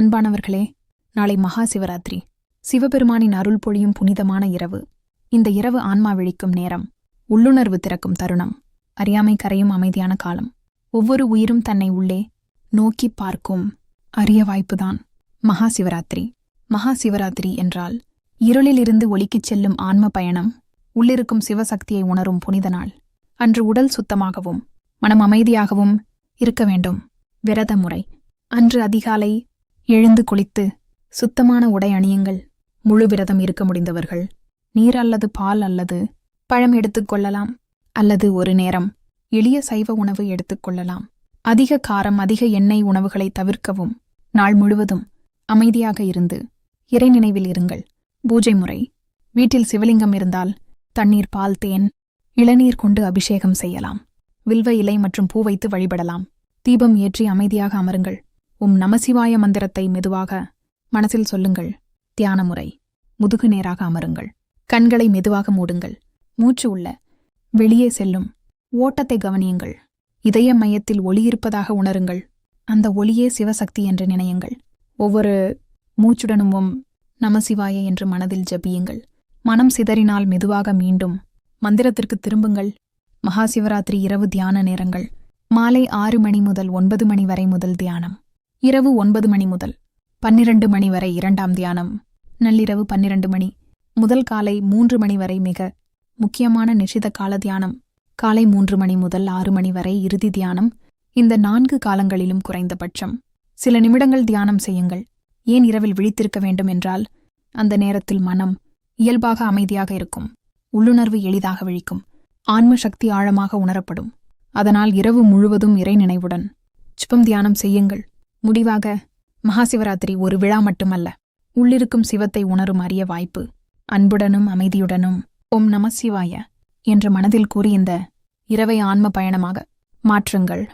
அன்பானவர்களே நாளை மகா சிவராத்திரி. சிவபெருமானின் அருள் பொழியும் புனிதமான இரவு. இந்த இரவு ஆன்மா விழிக்கும் நேரம். உள்ளுணர்வு திறக்கும் தருணம். அறியாமை கரையும் அமைதியான காலம். ஒவ்வொரு உயிரும் தன்னை உள்ளே நோக்கிப் பார்க்கும் அரிய வாய்ப்புதான் மகா சிவராத்திரி. மகா சிவராத்திரி என்றால் இருளிலிருந்து ஒலிக்குச் செல்லும் ஆன்ம பயணம் உள்ளிருக்கும் சிவசக்தியை உணரும் புனித நாள். அன்று உடல் சுத்தமாகவும் மனம் அமைதியாகவும் இருக்க வேண்டும். விரத முறை அன்று அதிகாலை எழுந்து குளித்து சுத்தமான உடை அணியுங்கள். முழு விரதம் இருக்க முடிந்தவர்கள். நீர் அல்லது பால் அல்லது பழம் எடுத்துக்கொள்ளலாம் அல்லது ஒரு நேரம் எளிய சைவ உணவு எடுத்துக்கொள்ளலாம் அதிக காரம் அதிக எண்ணெய் உணவுகளை தவிர்க்கவும். நாள் முழுவதும் அமைதியாக இருந்து இறை நினைவில் இருங்கள். பூஜை முறை. வீட்டில் சிவலிங்கம் இருந்தால் தண்ணீர் பால் தேன் இளநீர் கொண்டு அபிஷேகம் செய்யலாம். வில்வ இலை மற்றும் பூ வைத்து வழிபடலாம். தீபம் ஏற்றி அமைதியாக அமருங்கள். உம் நமசிவாய மந்திரத்தை மெதுவாக மனசில் சொல்லுங்கள். தியான முறை முதுகு நேராக அமருங்கள். கண்களை மெதுவாக மூடுங்கள். மூச்சு உள்ள. வெளியே செல்லும். ஓட்டத்தை கவனியுங்கள். இதய மையத்தில் ஒளி இருப்பதாக உணருங்கள். அந்த ஒளியே சிவசக்தி என்று நினையுங்கள். ஒவ்வொரு மூச்சுடனும் நமசிவாய என்று மனதில் ஜபியுங்கள். மனம் சிதறினால் மெதுவாக மீண்டும் மந்திரத்திற்கு திரும்புங்கள். மகா சிவராத்திரி இரவு தியான நேரங்கள். மாலை ஆறு மணி முதல் ஒன்பது மணி வரை முதல் தியானம். இரவு ஒன்பது மணி முதல் பன்னிரண்டு மணி வரை இரண்டாம் தியானம். நள்ளிரவு பன்னிரண்டு மணி. முதல் காலை மூன்று மணி வரை மிக முக்கியமான நிஷித கால தியானம். காலை மூன்று மணி முதல் ஆறு மணி வரை இறுதி தியானம். இந்த நான்கு காலங்களிலும் குறைந்தபட்சம். சில நிமிடங்கள் தியானம் செய்யுங்கள். ஏன் இரவில் விழித்திருக்க வேண்டும் என்றால் அந்த நேரத்தில் மனம் இயல்பாக அமைதியாக இருக்கும். உள்ளுணர்வு எளிதாக விழிக்கும். ஆன்ம சக்தி ஆழமாக உணரப்படும். அதனால் இரவு முழுவதும் இறை நினைவுடன் சுபம் தியானம் செய்யுங்கள். முடிவாக மகாசிவராத்திரி ஒரு விழா மட்டுமல்ல உள்ளிருக்கும் சிவத்தை உணரும் அரிய வாய்ப்பு. அன்புடனும் அமைதியுடனும் ஓம் நமசிவாய என்று மனதில் கூறி இந்த இரவை ஆன்ம பயணமாக மாற்றுங்கள்.